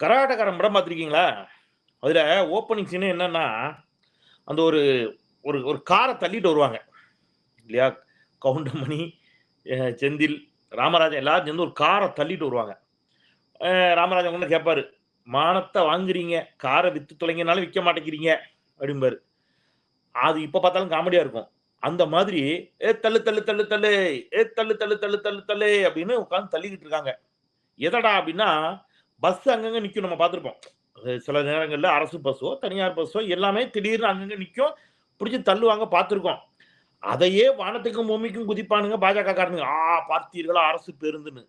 கராட்டக்காரன் படம் பார்த்துருக்கீங்களா? அதில் ஓப்பனிங் சீனு என்னன்னா அந்த ஒரு ஒரு ஒரு காரை தள்ளிட்டு வருவாங்க. இல்லையா? கவுண்டமணி செந்தில் ராமராஜன் எல்லாரும் சேர்ந்து ஒரு காரை தள்ளிட்டு வருவாங்க. ராமராஜன் கொண்டு கேட்பாரு மானத்தை வாங்குறீங்க காரை விற்று தொலைங்கனாலும் விற்க மாட்டேங்கிறீங்க அப்படிம்பாரு. அது இப்போ பார்த்தாலும் காமெடியாக இருக்கும். அந்த மாதிரி ஏ தள்ளு தள்ளு தள்ளு தள்ளு ஏ தள்ளு தள்ளு தள்ளு தள்ளு தள்ளு அப்படின்னு உட்காந்து தள்ளிக்கிட்டு இருக்காங்க. எதடா அப்படின்னா பஸ் அங்கங்கே நிற்கும் நம்ம பார்த்துருப்போம் சில நேரங்களில் அரசு பஸ்ஸோ தனியார் பஸ்ஸோ எல்லாமே திடீர்னு அங்கங்கே நிற்கும் பிடிச்சி தள்ளுவாங்க பார்த்துருக்கோம் அதையே வானத்துக்கும் பூமிக்கும் குதிப்பானுங்க பாஜக காரணங்க ஆ பார்த்தீர்களா அரசு பேருந்துன்னு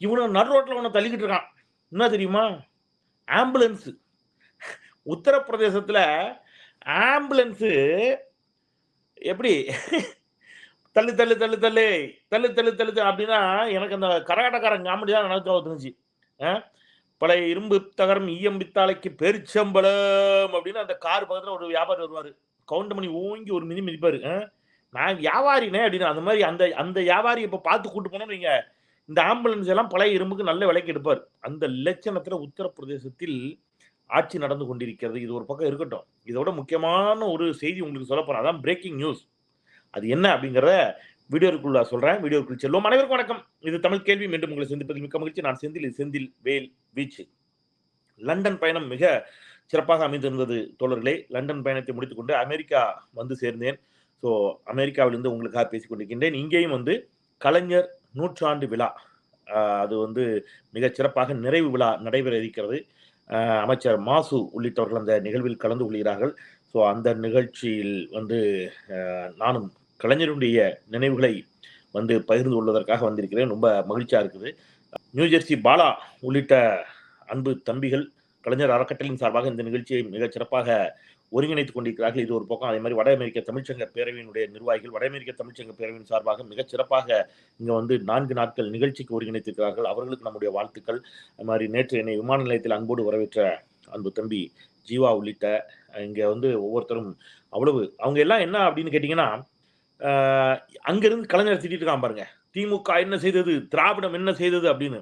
இவனை நடு ரோட்டில் உன்னை தள்ளிக்கிட்டு இருக்கான் என்ன தெரியுமா ஆம்புலன்ஸு உத்தரப்பிரதேசத்தில் ஆம்புலன்ஸு எப்படி தள்ளு தள்ளு தள்ளு தள்ளு தள்ளு தள்ளு தள்ளு அப்படின்னா எனக்கு அந்த கரகாட்டக்காரன் காமெடி தான் நடக்க வந்துருந்துச்சு பழைய இரும்பு தகரம் ஈயம் பித்தாளைக்கு பெருச்சம்பளம் அப்படின்னு அந்த கார் பக்கத்தில் ஒரு வியாபாரி வருவார். கவுண்டமணி ஓங்கி ஒரு மிதி மிதிப்பார். நான் வியாபாரினே அப்படின்னு. அந்த மாதிரி அந்த அந்த வியாபாரி இப்போ பார்த்து கூட்டு போனோம் நீங்கள் இந்த ஆம்புலன்ஸ் எல்லாம் பழைய இரும்புக்கு நல்ல விலைக்கு எடுப்பார். அந்த லட்சணத்தில் உத்தரப்பிரதேசத்தில் ஆட்சி நடந்து கொண்டிருக்கிறது. இது ஒரு பக்கம் இருக்கட்டும். இதோட முக்கியமான ஒரு செய்தி உங்களுக்கு சொல்ல போறேன். அதான் பிரேக்கிங் நியூஸ் அது என்ன அப்படிங்கிறத வீடியோக்குள்ள சொல்றேன். வீடியோக்குள் செல்வோம். அனைவருக்கும் வணக்கம். இது தமிழ் கேள்வி. மீண்டும் உங்களை சந்திப்பதில் மிக்க மகிழ்ச்சி. நான் செந்தில். செந்தில் வேல் வீச்சு. லண்டன் பயணம் மிக சிறப்பாக அமைந்திருந்தது தோழர்களே. லண்டன் பயணத்தை முடித்துக்கொண்டு அமெரிக்கா வந்து சேர்ந்தேன். ஸோ அமெரிக்காவிலிருந்து உங்களுக்காக பேசிக் கொண்டிருக்கின்றேன். இங்கேயும் வந்து கலைஞர் நூற்றாண்டு விழா அது வந்து மிக சிறப்பாக நிறைவு விழா நடைபெற இருக்கிறது. அமைச்சர் மாசு உள்ளிட்டவர்கள் அந்த நிகழ்வில் கலந்து கொள்கிறார்கள். ஸோ அந்த நிகழ்ச்சியில் வந்து நானும் கலைஞருடைய நினைவுகளை வந்து பகிர்ந்து கொள்வதற்காக வந்திருக்கிறேன். ரொம்ப மகிழ்ச்சியாக இருக்குது. நியூஜெர்சி பாலா உள்ளிட்ட அன்பு தம்பிகள் கலைஞர் அறக்கட்டளையின் சார்பாக இந்த நிகழ்ச்சியை மிகச் சிறப்பாக ஒருங்கிணைத்துக் கொண்டிருக்கிறார்கள். இது ஒரு பக்கம். அதே மாதிரி வட அமெரிக்க தமிழ்ச்சங்க பேரவையினுடைய நிர்வாகிகள் வட அமெரிக்க தமிழ்ச்சங்க பேரவையின் சார்பாக மிகச் சிறப்பாக இங்கே வந்து நான்கு நாட்கள் நிகழ்ச்சிக்கு ஒருங்கிணைத்திருக்கிறார்கள். அவர்களுக்கு நம்முடைய வாழ்த்துக்கள். அது மாதிரி நேற்று என்னை விமான நிலையத்தில் அன்போடு வரவேற்ற அன்பு தம்பி ஜீவா உள்ளிட்ட இங்கே வந்து ஒவ்வொருத்தரும் அவ்வளவு. அவங்க எல்லாம் என்ன அப்படின்னு கேட்டிங்கன்னா அங்கிருந்து கலைஞர் திட்டிட்டு இருக்கான் பாருங்க. திமுக என்ன செய்தது? திராவிடம் என்ன செய்தது அப்படின்னு.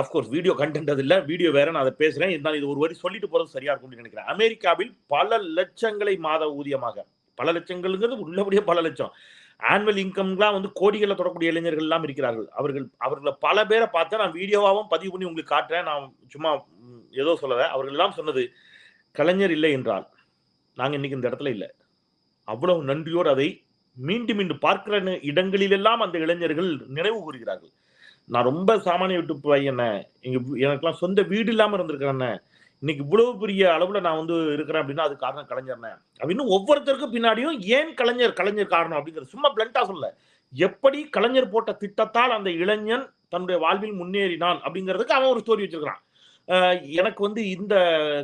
அஃப்கோர்ஸ் வீடியோ கண்டென்ட் அது இல்லை. வீடியோ வேற நான் அதை பேசுறேன். இருந்தாலும் இது ஒரு வரி சொல்லிட்டு போறது சரியா இருக்கும்னு நினைக்கிறேன். அமெரிக்காவில் பல லட்சங்களை மாத ஊதியமாக. பல லட்சங்கள்ங்கிறது உள்ளபடியே பல லட்சம். ஆனுவல் இன்கம்லாம் வந்து கோடிகளில் தொடக்கூடிய இளைஞர்கள் எல்லாம் இருக்கிறார்கள். அவர்கள் அவர்களை பல பேரை பார்த்தா நான் வீடியோவாகவும் பதிவு பண்ணி உங்களுக்கு காட்டுறேன். நான் சும்மா ஏதோ சொல்லலை. அவர்கள் எல்லாம் சொன்னது கலைஞர் இல்லை என்றால். நாங்கள் இன்னைக்கு இந்த இடத்துல இல்லை. அவ்வளவு நன்றியோடு அதை மீண்டும் மீண்டும் பார்க்கிற இடங்களிலெல்லாம் அந்த இளைஞர்கள் நினைவு கூறுகிறார்கள். நான் ரொம்ப சாமானிய விட்டு பையன எங்க வீ- எனக்கெல்லாம் சொந்த வீடு இல்லாமல் இருந்திருக்கிறேன் இன்னைக்கு இவ்வளவு பெரிய அளவுல நான் வந்து இருக்கிறேன் அப்படின்னா அது காரணம் கலைஞர்னே அப்படின்னு ஒவ்வொருத்தருக்கும் பின்னாடியும் ஏன் கலைஞர் கலைஞர் காரணம் அப்படிங்கிறது சும்மா பிளண்டா சொல்ல எப்படி கலைஞர் போட்ட திட்டத்தால் அந்த இளைஞன் தன்னுடைய வாழ்வில் முன்னேறினான் அப்படிங்கிறதுக்கு அவன் ஒரு ஸ்டோரி வச்சிருக்கிறான். எனக்கு வந்து இந்த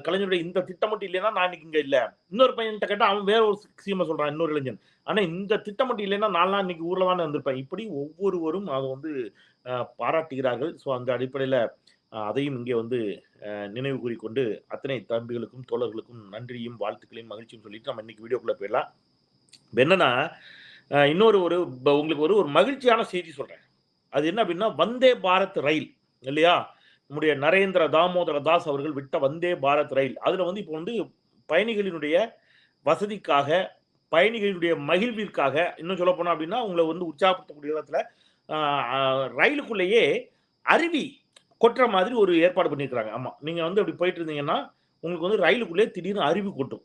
கலைஞருடைய இந்த திட்டம் மட்டும் இல்லைன்னா நான் இன்னைக்கு இங்க இல்ல. இன்னொரு பையன்கிட்ட கேட்டா அவன் வேற ஒரு சீமை சொல்றான் இன்னொரு இளைஞன். ஆனா இந்த திட்டம் மட்டும் இல்லைன்னா நான்லாம் இன்னைக்கு ஊர்ல தானே இப்படி ஒவ்வொருவரும் அதை வந்து பாராட்டுகிறார்கள். ஸோ அந்த அடிப்படையில அதையும் இங்கே வந்து நினைவு கூறிக்கொண்டு அத்தனை தம்பிகளுக்கும் தோழர்களுக்கும் நன்றியும் வாழ்த்துக்களையும் மகிழ்ச்சியும் சொல்லிட்டு நம்ம இன்னைக்கு வீடியோக்குள்ள போயிடலாம். என்னன்னா இன்னொரு ஒரு உங்களுக்கு ஒரு ஒரு மகிழ்ச்சியான செய்தி சொல்றேன். அது என்ன அப்படின்னா வந்தே பாரத் ரயில் இல்லையா? நம்முடைய நரேந்திர தாமோதர தாஸ் அவர்கள் விட்ட வந்தே பாரத் ரயில். அதில் வந்து இப்போ வந்து பயணிகளினுடைய வசதிக்காக பயணிகளினுடைய மகிழ்விற்காக இன்னும் சொல்ல போனோம் அப்படின்னா உங்களை வந்து உற்சாகப்படுத்தக்கூடிய இடத்துல ரயிலுக்குள்ளேயே அருவி கொட்டுற மாதிரி ஒரு ஏற்பாடு பண்ணியிருக்கிறாங்க ஆமாம் நீங்கள் வந்து அப்படி போயிட்டு இருந்தீங்கன்னா உங்களுக்கு வந்து ரயிலுக்குள்ளே திடீர்னு அருவி கொட்டும்.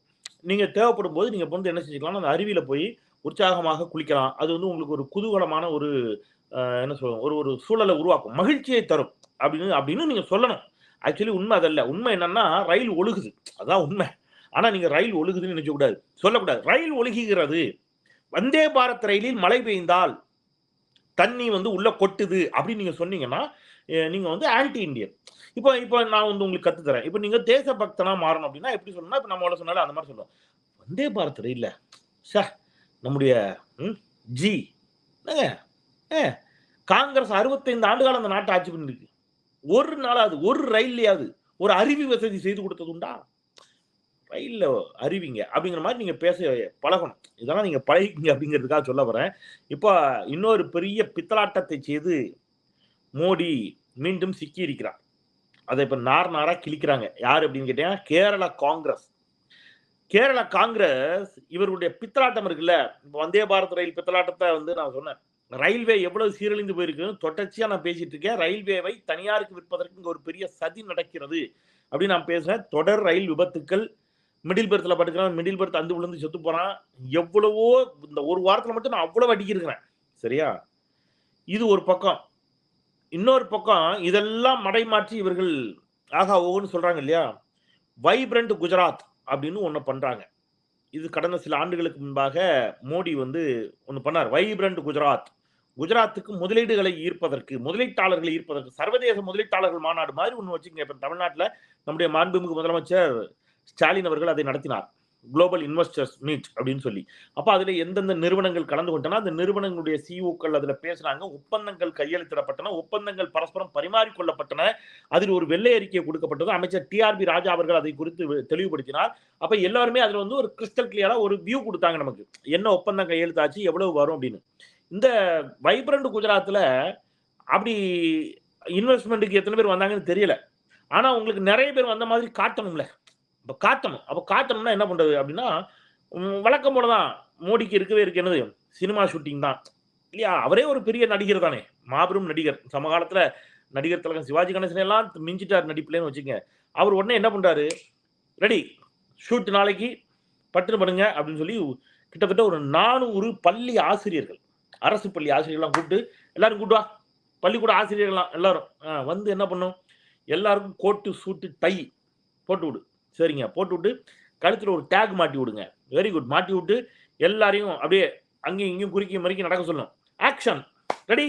நீங்கள் தேவைப்படும் போது நீங்கள் வந்து என்ன செஞ்சுக்கலாம் அந்த அருவியில் போய் உற்சாகமாக குளிக்கலாம். அது வந்து உங்களுக்கு ஒரு குதூகலமான ஒரு என்ன சொல்லுவோம் ஒரு ஒரு சூழலை உருவாக்கும். மகிழ்ச்சியை தரும். அப்படின்னு அப்படின்னு நீங்க சொல்லணும். ஆக்சுவலி உண்மை அதல்ல. உண்மை என்னன்னா ரயில் ஒழுகுது. அதான் உண்மை. ஆனா நீங்க ரயில் ஒழுகுதுன்னு நினைச்சக்கூடாது சொல்லக்கூடாது. ரயில் ஒழுகுகிறது. வந்தே பாரத் ரயிலில் மழை பெய்ந்தால் தண்ணி வந்து உள்ள கொட்டுது அப்படின்னு நீங்க சொன்னீங்கன்னா நீங்கள் நீங்க வந்து ஆன்டி இந்தியன் இப்போ இப்போ நான் வந்து உங்களுக்கு கத்து இப்போ நீங்க தேசபக்தனாக மாறணும் அப்படின்னா எப்படி சொல்லணும்னா இப்போ நம்ம சொன்னாலும் அந்த மாதிரி சொல்லுவோம். வந்தே பாரத் ரயில்ல சார் நம்முடைய ம், ஜி ஏ காங்கிரஸ் அறுபத்தைந்து ஆண்டு காலம் அந்த நாட்டை ஆட்சி பண்ணிருக்கு. ஒரு நாளாவது ஒரு ரயில்லையாவது ஒரு அருவி வசதி செய்து கொடுத்தது உண்டா? ரயில்ல அறிவிங்க அப்படிங்கிற மாதிரி நீங்க பேச பழகணும். இதெல்லாம் நீங்க பழகிங்க அப்படிங்கிறதுக்காக சொல்ல வரேன். இப்போ இன்னொரு பெரிய பித்தலாட்டத்தை செய்து மோடி மீண்டும் சிக்கி இருக்கிறார் அதை இப்போ நார் நாராக கிழிக்கிறாங்க. யார் அப்படின்னு கேட்டீங்கன்னா கேரளா காங்கிரஸ். கேரளா காங்கிரஸ் இவருடைய பித்தலாட்டம் இருக்குல்ல வந்தே பாரத் ரயில் பித்தலாட்டத்தை வந்து நான் சொன்னேன். ரயில்வே எவ்வளவு சீரழிந்து போயிருக்குன்னு தொடர்ச்சியா நான் பேசிட்டு இருக்கேன். ரயில்வேவை தனியாருக்கு விற்பதற்கு ஒரு பெரிய சதி நடக்கிறது. அப்படின்னு நான் பேசுறேன். தொடர் ரயில் விபத்துக்கள் மிடில் பெர்த்தில் படுக்கிறான் மிடில் பெர்த் அந்து விழுந்து செத்து போறான். எவ்வளவோ இந்த ஒரு வாரத்தில் மட்டும் நான் அவ்வளவு அடிக்கிருக்கிறேன் சரியா? இது ஒரு பக்கம். இன்னொரு பக்கம் இதெல்லாம் மடைமாற்றி இவர்கள் ஆகா ஓன்னு சொல்றாங்க இல்லையா? வைப்ரண்ட் குஜராத் அப்படின்னு ஒன்று பண்றாங்க. இது கடந்த சில ஆண்டுகளுக்கு முன்பாக மோடி வந்து ஒன்று பண்ணார். வைப்ரண்ட் குஜராத். குஜராத்துக்கு முதலீடுகளை ஈர்ப்பதற்கு முதலீட்டாளர்களை ஈர்ப்பதற்கு சர்வதேச முதலீட்டாளர்கள் மாநாடு மாதிரி ஒன்று வச்சுங்க இப்போ தமிழ்நாட்டில் நம்முடைய மாண்புமிகு முதலமைச்சர் ஸ்டாலின் அவர்கள் அதை நடத்தினார். குளோபல் இன்வெஸ்டர்ஸ் மீட் அப்படின்னு சொல்லி. அப்போ அதில் எந்தெந்த நிறுவனங்கள் கலந்து கொண்டன அந்த நிறுவனங்களுடைய சிஓக்கள் அதில் பேசுனாங்க ஒப்பந்தங்கள் கையெழுத்திடப்பட்டன. ஒப்பந்தங்கள் பரஸ்பரம் பரிமாறிக்கொள்ளப்பட்டன. அதில் ஒரு வெள்ளை அறிக்கை கொடுக்கப்பட்டது. அமைச்சர் டிஆர்பி ராஜா அவர்கள் அதை குறித்து தெளிவுபடுத்தினார். அப்போ எல்லாருமே அதில் வந்து ஒரு கிறிஸ்டல் கிளியராக ஒரு வியூ கொடுத்தாங்க நமக்கு. என்ன ஒப்பந்தம் கையெழுத்தாச்சு எவ்வளவு வரும் அப்படின்னு. இந்த வைப்ரண்ட் குஜராத்தில் அப்படி இன்வெஸ்ட்மெண்ட்டுக்கு எத்தனை பேர் வந்தாங்கன்னு தெரியல. ஆனால் உங்களுக்கு நிறைய பேர் வந்த மாதிரி காட்டணும்ல. இப்போ காட்டணும். அப்போ காட்டணும்னா என்ன பண்ணுறது அப்படின்னா வழக்கம் போல தான் மோடிக்கு இருக்கவே இருக்கு என்னது? சினிமா ஷூட்டிங் தான். இல்லையா? அவரே ஒரு பெரிய நடிகர் தானே. மாபெரும் நடிகர். சமகாலத்தில் நடிகர் திலகம் சிவாஜி கணேசன் எல்லாம் மிஞ்சிட்டார் நடிப்புலன்னு வச்சுங்க அவர் உடனே என்ன பண்ணுறாரு ரெடி ஷூட் நாளைக்கு பட்டுன்னு பண்ணுங்க அப்படின்னு சொல்லி கிட்டத்தட்ட ஒரு நானூறு பள்ளி ஆசிரியர்கள் அரசு பள்ளி ஆசிரியர்கள்லாம் கூப்பிட்டு எல்லாரும் கூப்பிட்டு வா. பள்ளிக்கூட ஆசிரியர்கள்லாம் எல்லாரும். வந்து என்ன பண்ணும் எல்லாருக்கும் கோட்டு சூட்டு டை போட்டு விடு. சரிங்க. போட்டு விட்டு கழுத்தில் ஒரு டேக் மாட்டி விடுங்க. வெரி குட் மாட்டி விட்டு எல்லாரையும் அப்படியே அங்கேயும் இங்கேயும் குறுக்கி மறுக்கி நடக்க சொல்லணும். Action ready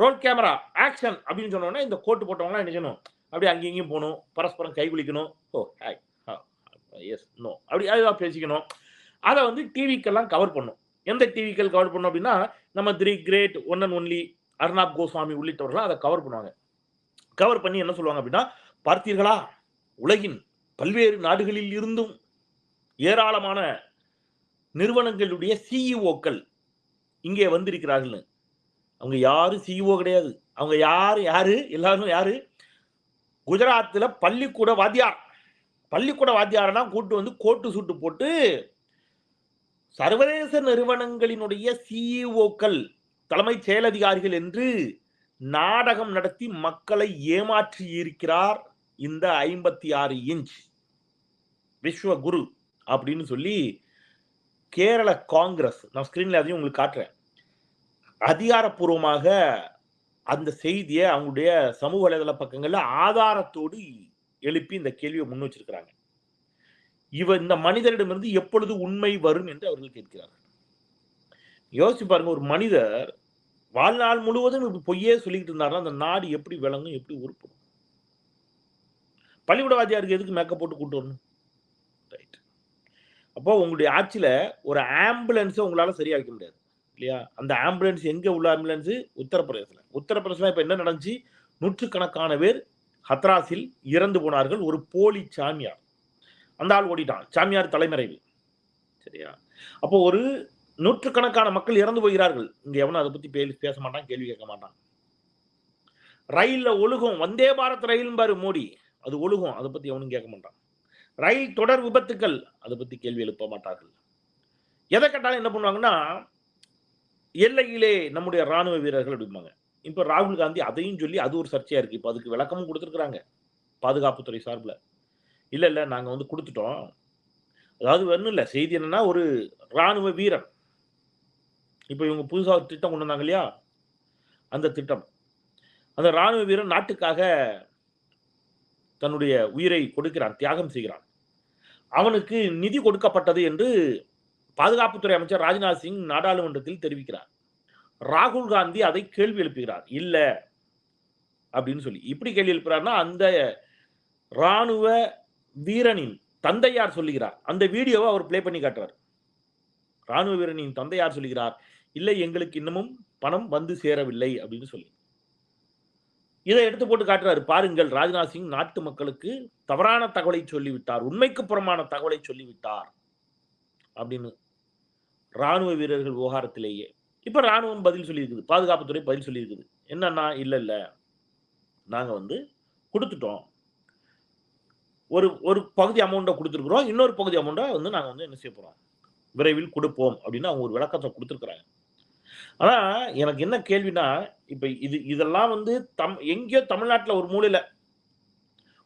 roll camera action அப்படின்னு சொன்ன இந்த கோட்டு போட்டவங்களாம் என்ன செய்யணும்? அப்படியே அங்கேயும் இங்கேயும் போகணும். பரஸ்பரம் கை குளிக்கணும். ஓ ஹாய் எஸ் நோ அப்படி அதுதான் பேசிக்கணும். அதை வந்து டிவிக்கெல்லாம் கவர் பண்ணும் எந்த டிவிக்கள் கவர் பண்ணும் அப்படின்னா நம்ம three great one and only Arnab Goswami உள்ளிட்டவர்கள் அதை கவர் பண்ணுவாங்க. கவர் பண்ணி என்ன சொல்லுவாங்க அப்படின்னா பார்த்தீர்களா? உலகின் பல்வேறு நாடுகளில் இருந்தும் ஏராளமான நிறுவனங்களுடைய சிஇஓக்கள் இங்கே வந்திருக்கிறார்கள்னு. அவங்க யாரும் சிஇஓ கிடையாது. அவங்க யார்? யாரு? எல்லாரும் யாரு? குஜராத்தில் பள்ளிக்கூட வாத்தியார். பள்ளிக்கூட வாத்தியாரெல்லாம் கூட்டு வந்து கோட்டு சூட்டு போட்டு சர்வதேச நிறுவனங்களினுடைய சிஇஓக்கள் தலைமைச் செயலதிகாரிகள் என்று நாடகம் நடத்தி மக்களை ஏமாற்றி இருக்கிறார் இந்த ஐம்பத்தி ஆறு இன்ச் விஸ்வகுரு அப்படின்னு சொல்லி கேரள காங்கிரஸ் நான் ஸ்கிரீன்ல அதையும் உங்களுக்கு காட்டுறேன். அதிகாரப்பூர்வமாக அந்த செய்தியை அவங்களுடைய சமூக வலைதள பக்கங்களில் ஆதாரத்தோடு எழுப்பி இந்த கேள்வியை முன் வச்சிருக்கிறாங்க. இவ இந்த மனிதரிடமிருந்து எப்பொழுது உண்மை வரும் என்று அவர்கள் கேட்கிறார்கள். யோசிச்சு பாருங்க ஒரு மனிதர் வாழ்நாள் முழுவதும் இப்படி பொய்யே சொல்லிக்கிட்டு இருந்தாருன்னா அந்த நாடு எப்படி விளங்கும் எப்படி உருப்படும்? பள்ளிக்கூட எதுக்கு மேக்கப் போட்டு கூட்டு வரணும்? ரைட் அப்போ உங்களுடைய ஆட்சியில் ஒரு ஆம்புலன்ஸை உங்களால் சரியா வைக்க முடியாது இல்லையா? அந்த ஆம்புலன்ஸ் எங்கே உள்ள ஆம்புலன்ஸ் உத்தரப்பிரதேசில் உத்தரப்பிரதேசல இப்போ என்ன நடந்துச்சு? நூற்றுக்கணக்கான பேர் ஹத்ராஸில் இறந்து போனார்கள். ஒரு போலி சாமியார். அந்த ஆள் ஓடிட்டான் சாமியார் தலைமறைவு சரியா? அப்போ ஒரு நூற்றுக்கணக்கான மக்கள் இறந்து போகிறார்கள். இங்க எவனும் அதை பத்தி பேச மாட்டான் கேள்வி கேட்க மாட்டான். ரயில்ல ஒழுகும் வந்தே பாரத் ரயில் பாரு மோடி. அது ஒழுகும் அதை பத்தி எவனும் கேட்க மாட்டான். ரயில் தொடர் விபத்துக்கள் அதை பத்தி கேள்வி எழுப்ப மாட்டார்கள். எதை கேட்டாலும் என்ன பண்ணுவாங்கன்னா எல்லையிலே நம்முடைய ராணுவ வீரர்கள் அப்படிம்பாங்க. இப்ப ராகுல் காந்தி அதையும் சொல்லி அது ஒரு சர்ச்சையா இருக்கு. இப்ப அதுக்கு விளக்கமும் கொடுத்துருக்காங்க பாதுகாப்புத்துறை சார்பில். இல்லை இல்லை நாங்கள் வந்து கொடுத்துட்டோம். அதாவது ஒன்றும் இல்லை செய்தி என்னன்னா ஒரு ராணுவ வீரன். இப்போ இவங்க புதுசாக ஒரு திட்டம் கொண்டு வந்தாங்க இல்லையா? அந்த திட்டம். அந்த ராணுவ வீரன் நாட்டுக்காக தன்னுடைய உயிரை கொடுக்கிறான் தியாகம் செய்கிறான். அவனுக்கு நிதி கொடுக்கப்பட்டது என்று பாதுகாப்புத்துறை அமைச்சர் ராஜ்நாத் சிங் நாடாளுமன்றத்தில் தெரிவிக்கிறார். ராகுல் காந்தி அதை கேள்வி எழுப்புகிறார். இல்லை அப்படின்னு சொல்லி. இப்படி கேள்வி எழுப்புறாருன்னா அந்த ராணுவ வீரனின் தந்தையார் சொல்லுகிறார். அந்த வீடியோவை அவர் ப்ளே பண்ணி காட்டுறார் ராணுவ வீரனின் தந்தையார் சொல்லுகிறார் இல்லை எங்களுக்கு இன்னமும் பணம் வந்து சேரவில்லை அப்படின்னு சொல்லி. இதை எடுத்து போட்டு காட்டுறாரு. பாருங்கள் ராஜ்நாத் சிங் நாட்டு மக்களுக்கு தவறான தகவலை சொல்லிவிட்டார். உண்மைக்கு புறமான தகவலை சொல்லிவிட்டார். அப்படின்னு ராணுவ வீரர்கள் விவகாரத்திலேயே. இப்ப ராணுவம் பதில் சொல்லியிருக்குது. பாதுகாப்புத்துறை பதில் சொல்லியிருக்குது. என்னன்னா இல்லை இல்லை. நாங்கள் வந்து கொடுத்துட்டோம். ஒரு ஒரு பகுதி அமௌண்ட்டை கொடுத்துருக்குறோம். இன்னொரு பகுதி அமௌண்ட்டை வந்து நாங்கள் வந்து என்ன செய்ய போகிறோம் விரைவில் கொடுப்போம் அப்படின்னு அவங்க ஒரு விளக்கத்தை கொடுத்துருக்குறாங்க. ஆனால் எனக்கு என்ன கேள்வினா இப்போ இது இதெல்லாம் வந்து தம் எங்கேயோ தமிழ்நாட்டில் ஒரு மூலையில்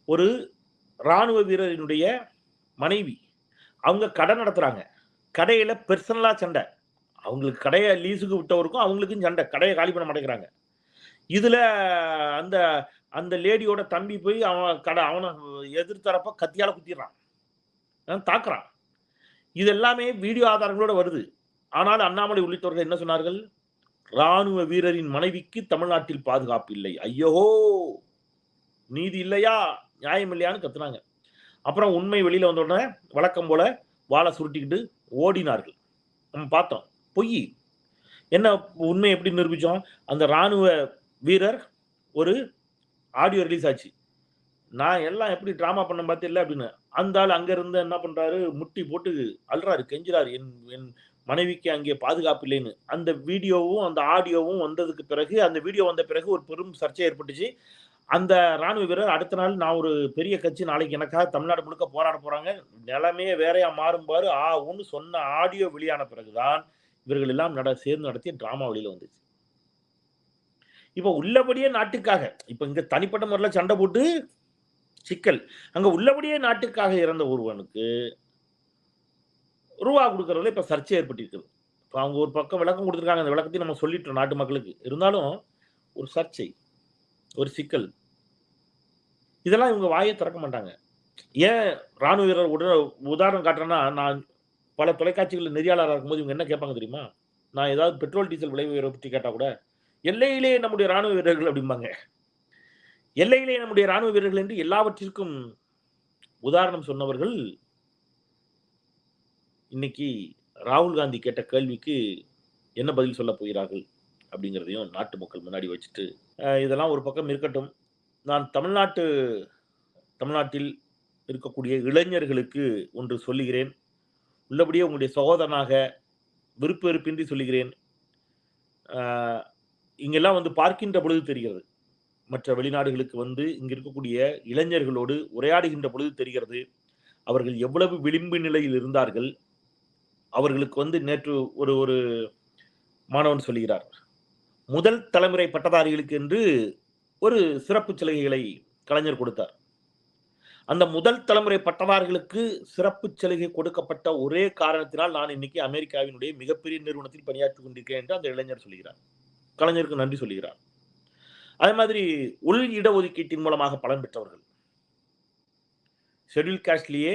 ஒரு இராணுவ வீரரினுடைய மனைவி அவங்க கடை நடத்துகிறாங்க கடையில் பெர்சனலாக சண்டை. அவங்களுக்கு கடையை லீஸுக்கு விட்டவருக்கும் அவங்களுக்கும் சண்டை. கடையை காலி பண்ண மாட்டேங்கிறாங்க. இதில் அந்த அந்த லேடியோட தம்பி போய் அவன் கடை அவனை எதிர்த்தரப்ப கத்தியால் குத்திடுறான். தாக்குறான். இது எல்லாமே வீடியோ ஆதாரங்களோட வருது. ஆனால் அண்ணாமலை உள்ளிட்டவர்கள் என்ன சொன்னார்கள்? ராணுவ வீரரின் மனைவிக்கு தமிழ்நாட்டில் பாதுகாப்பு இல்லை. ஐயோ! நீதி இல்லையா? நியாயம் இல்லையான்னு கத்துனாங்க. அப்புறம் உண்மை வெளியில வந்த உடனே வழக்கம் போல வாழை சுருட்டிக்கிட்டு ஓடினார்கள். நம்ம பார்த்தோம். பொய். என்ன உண்மை எப்படி நிரூபித்தோம் அந்த ராணுவ வீரர் ஒரு ஆடியோ ரிலீஸ் ஆச்சு. நான் எல்லாம் எப்படி ட்ராமா பண்ண பார்த்து இல்லை அப்படின்னு. அந்த ஆள் அங்க இருந்து என்ன பண்றாரு? முட்டி போட்டு அல்றாரு கெஞ்சுறாரு. என் என் மனைவிக்கு அங்கே பாதுகாப்பு இல்லைன்னு. அந்த வீடியோவும் அந்த ஆடியோவும் வந்ததுக்கு பிறகு அந்த வீடியோ வந்த பிறகு ஒரு பெரும் சர்ச்சை ஏற்பட்டுச்சு. அந்த ராணுவ வீரர் அடுத்த நாள் நான் ஒரு பெரிய கட்சி நாளைக்கு எனக்காக தமிழ்நாடு முழுக்க போராட போறாங்க. நிலைமையே வேறையா மாறும்பாரு. ஆ ஒன்று சொன்ன ஆடியோ வெளியான பிறகுதான் இவர்கள் எல்லாம் நட சேர்ந்து நடத்திய டிராமா வெளியில வந்துச்சு. இப்போ உள்ளபடியே நாட்டுக்காக. இப்போ இங்கே தனிப்பட்ட முறையில் சண்டை போட்டு சிக்கல். அங்கே உள்ளபடியே நாட்டுக்காக இறந்த ஒருவனுக்கு ரூபா கொடுக்கறதுல இப்போ சர்ச்சை ஏற்பட்டிருக்குது இப்போ அவங்க ஒரு பக்கம் விளக்கம் கொடுத்துருக்காங்க. அந்த விளக்கத்தையும் நம்ம சொல்லிட்டோம் நாட்டு மக்களுக்கு. இருந்தாலும் ஒரு சர்ச்சை ஒரு சிக்கல். இதெல்லாம் இவங்க வாயை திறக்க மாட்டாங்க. ஏன் ராணுவ வீரர் உடனே உதாரணம் காட்டுறேன்னா நான் பல தொலைக்காட்சிகளில் நெறியாளராக இருக்கும்போது இவங்க என்ன கேட்பாங்க தெரியுமா? நான் ஏதாவது பெட்ரோல் டீசல் விலை உயர்வை பற்றி கேட்டால் கூட எல்லையிலே நம்முடைய ராணுவ வீரர்கள் அப்படிம்பாங்க. எல்லையிலே நம்முடைய ராணுவ வீரர்கள் என்று எல்லாவற்றிற்கும் உதாரணம் சொன்னவர்கள் இன்னைக்கு ராகுல் காந்தி கேட்ட கேள்விக்கு என்ன பதில் சொல்ல போகிறார்கள் அப்படிங்கிறதையும் நாட்டு மக்கள் முன்னாடி வச்சுட்டு இதெல்லாம் ஒரு பக்கம் இருக்கட்டும். நான் தமிழ்நாட்டு தமிழ்நாட்டில் இருக்கக்கூடிய இளைஞர்களுக்கு ஒன்று சொல்லுகிறேன். உள்ளபடியே உங்களுடைய சகோதரனாக விருப்ப வெறுப்பின்றி சொல்லுகிறேன். இங்கெல்லாம் வந்து பார்க்கின்ற பொழுது தெரிகிறது. மற்ற வெளிநாடுகளுக்கு வந்து இங்கு இருக்கக்கூடிய இளைஞர்களோடு உரையாடுகின்ற பொழுது தெரிகிறது. அவர்கள் எவ்வளவு விளிம்பு நிலையில் இருந்தார்கள். அவர்களுக்கு வந்து நேற்று ஒரு ஒரு மாணவன் சொல்கிறார் முதல் தலைமுறை பட்டதாரிகளுக்கு என்று ஒரு சிறப்பு சலுகைகளை கலைஞர் கொடுத்தார். அந்த முதல் தலைமுறை பட்டதாரிகளுக்கு சிறப்பு சலுகை கொடுக்கப்பட்ட ஒரே காரணத்தினால் நான் இன்னைக்கு அமெரிக்காவினுடைய மிகப்பெரிய நிறுவனத்தில் பணியாற்றி கொண்டிருக்கிறேன் என்று அந்த இளைஞர் சொல்கிறார் கலைஞருக்கு நன்றி சொல்கிறார் அதே மாதிரி உள் இடஒதுக்கீட்டின் மூலமாக பலன் பெற்றவர்கள். ஷெட்யூல் காஸ்ட்லேயே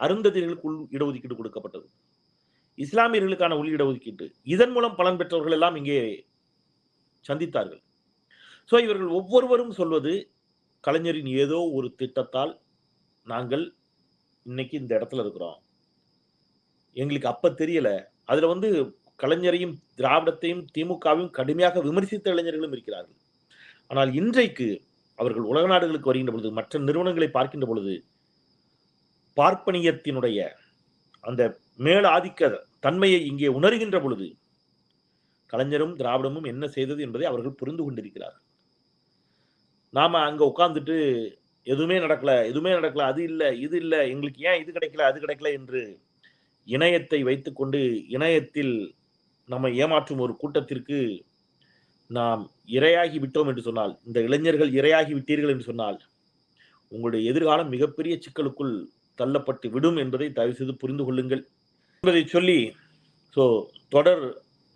அருந்ததியர்களுக்கு உள் இடஒதுக்கீடு கொடுக்கப்பட்டது. இஸ்லாமியர்களுக்கான உள் இடஒதுக்கீட்டு. இதன் மூலம் பலன் பெற்றவர்கள் எல்லாம் இங்கே சந்தித்தார்கள். ஸோ இவர்கள் ஒவ்வொருவரும் சொல்வது கலைஞரின் ஏதோ ஒரு திட்டத்தால் நாங்கள் இன்னைக்கு இந்த இடத்துல இருக்கிறோம். எங்களுக்கு அப்போ தெரியலை. அதில் வந்து கலைஞரையும் திராவிடத்தையும் திமுகவையும் கடுமையாக விமர்சித்த இளைஞர்களும் இருக்கிறார்கள். ஆனால் இன்றைக்கு அவர்கள் உலக நாடுகளுக்கு வருகின்ற பொழுது மற்ற நிறுவனங்களை பார்க்கின்ற பொழுது பார்ப்பனியத்தினுடைய அந்த மேலாதிக்க தன்மையை இங்கே உணர்கின்ற பொழுது கலைஞரும் திராவிடமும் என்ன செய்தது என்பதை அவர்கள் புரிந்து கொண்டிருக்கிறார்கள். நாம அங்க உட்கார்ந்துட்டு எதுவுமே நடக்கல எதுவுமே நடக்கல அது இல்லை இது இல்லை எங்களுக்கு ஏன் இது கிடைக்கல அது கிடைக்கல என்று இணையத்தை வைத்துக்கொண்டு இணையத்தில் நம்ம ஏமாற்றும் ஒரு கூட்டத்திற்கு நாம் இரையாகி விட்டோம் என்று சொன்னால் இந்த இளைஞர்கள் இரையாகி விட்டீர்கள் என்று சொன்னால் உங்களுடைய எதிர்காலம் மிகப்பெரிய சிக்கலுக்குள் தள்ளப்பட்டு விடும் என்பதை தயவு செய்து புரிந்து கொள்ளுங்கள். என்பதை சொல்லி ஸோ தொடர்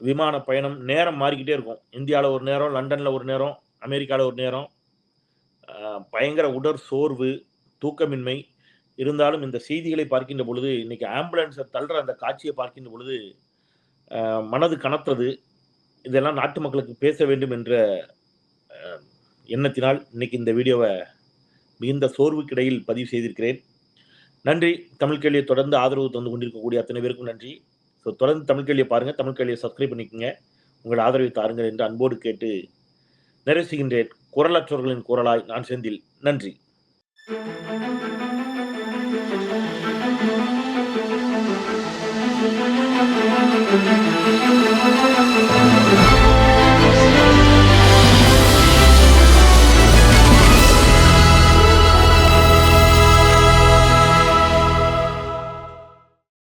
விமான பயணம் நேரம் மாறிக்கிட்டே இருக்கும். இந்தியாவில் ஒரு நேரம் லண்டனில் ஒரு நேரம் அமெரிக்காவில் ஒரு நேரம். பயங்கர உடற் சோர்வு தூக்கமின்மை. இருந்தாலும் இந்த செய்திகளை பார்க்கின்ற பொழுது இன்னைக்கு ஆம்புலன்ஸை தள்ளுற அந்த காட்சியை பார்க்கின்ற பொழுது மனது கனத்தது இதெல்லாம் நாட்டு மக்களுக்கு பேச வேண்டும் என்ற எண்ணத்தினால் இன்னைக்கு இந்த வீடியோவை மிகுந்த சோர்வுக்கிடையில் பதிவு செய்திருக்கிறேன். நன்றி. தமிழ் கேள்வியை தொடர்ந்து ஆதரவு தந்து கொண்டிருக்கக்கூடிய அத்தனை பேருக்கும் நன்றி. ஸோ தொடர்ந்து தமிழ் கேள்வியை பாருங்கள் தமிழ் கேள்வியை சப்ஸ்கிரைப் பண்ணிக்கோங்க. உங்கள் ஆதரவை தாருங்கள் என்று அன்போடு கேட்டு நிறைவு செய்கின்றேன். குரலற்றவர்களின் குரலாய் நான் செந்தில். நன்றி. Thank you.